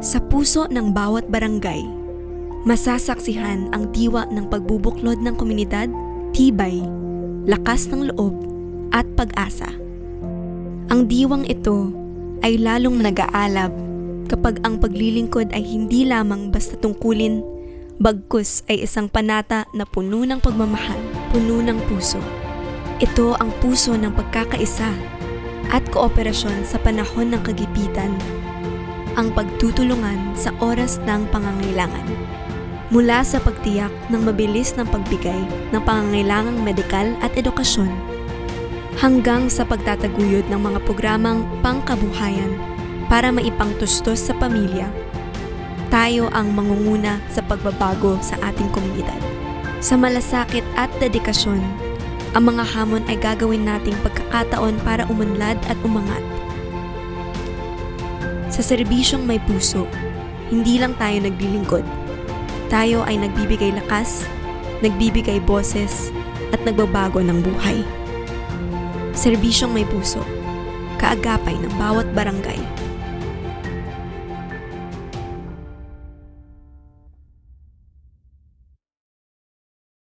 Sa puso ng bawat barangay, masasaksihan ang diwa ng pagbubuklod ng komunidad, tibay, lakas ng loob, at pag-asa. Ang diwang ito ay lalong nag-aalab kapag ang paglilingkod ay hindi lamang basta tungkulin, bagkus ay isang panata na puno ng pagmamahal, puno ng puso. Ito ang puso ng pagkakaisa at kooperasyon sa panahon ng kagipitan, ang pagtutulungan sa oras ng pangangailangan. Mula sa pagtiyak ng mabilis ng pagbigay ng pangangailangang medikal at edukasyon, hanggang sa pagtataguyod ng mga programang pangkabuhayan para maipangtustos sa pamilya, tayo ang mangunguna sa pagbabago sa ating komunidad. Sa malasakit at dedikasyon, ang mga hamon ay gagawin nating pagkakataon para umunlad at umangat. Sa serbisyong may puso, hindi lang tayo naglilingkod. Tayo ay nagbibigay lakas, nagbibigay boses, at nagbabago ng buhay. Serbisyong may puso, kaagapay ng bawat barangay